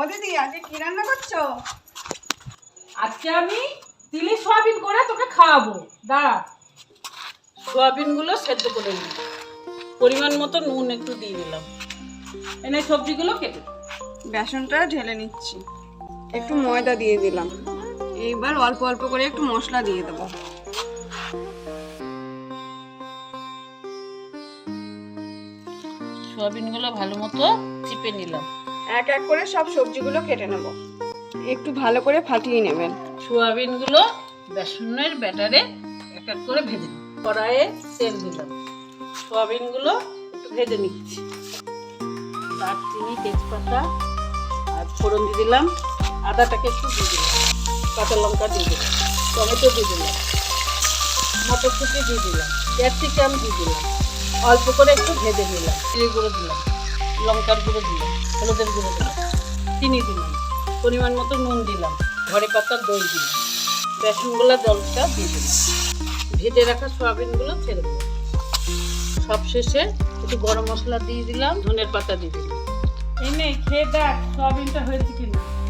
ও দিদি আজকে কি রান্না করছ? আজকে আমি তিলি সয়াবিন করে তোকে খাওয়াবো। দাঁড়া। সয়াবিনগুলো সেদ্ধ করে নিই পরিমাণ মতো নুন একটু দিয়ে দিলাম। এনে সবজিগুলো কেটে বেসনটা ঢেলে নিচ্ছি। একটু ময়দা দিয়ে দিলাম। এইবার অল্প অল্প করে একটু মশলা দিয়ে দেবো। সয়াবিনগুলো ভালো মতো চিপে নিলাম। এক এক করে সব সবজিগুলো কেটে নেব। একটু ভালো করে ফাটিয়ে নেবেন। সয়াবিনগুলো বেসনের ব্যাটারে এক এক করে ভেজে কড়াইয়ে তেল দিলাম। সয়াবিনগুলো ভেজে নিচ্ছি। দারচিনি, তেজপাতা আর ফোড়ন দিয়ে দিলাম। আদাটাকে একটু দিয়ে দিলাম। কাঁচা লঙ্কা দিয়ে দিলাম। টমেটো দিয়ে দিলাম। মটরশুঁটি দিয়ে দিলাম। ক্যাপসিকাম দিয়ে দিলাম। অল্প করে একটু ভেজে নিলাম। জিরে গুঁড়ো দিলাম। লঙ্কার গুঁড়ো দিলাম। হলুদের গুঁড়ো দিলাম। চিনি দিলাম। পরিমাণ মতো নুন দিলাম। ঘরে পাতা দই দিলাম। বেসনগুলো জলটা দিয়ে দিলাম। ভেজে রাখা সয়াবিনগুলো ছেড়ে দিলাম। সবশেষে একটু গরম মশলা দিয়ে দিলাম, ধনের পাতা দিয়ে দিলাম। এনে খেয়ে দেখ সয়াবিনটা হয়েছে কিনা।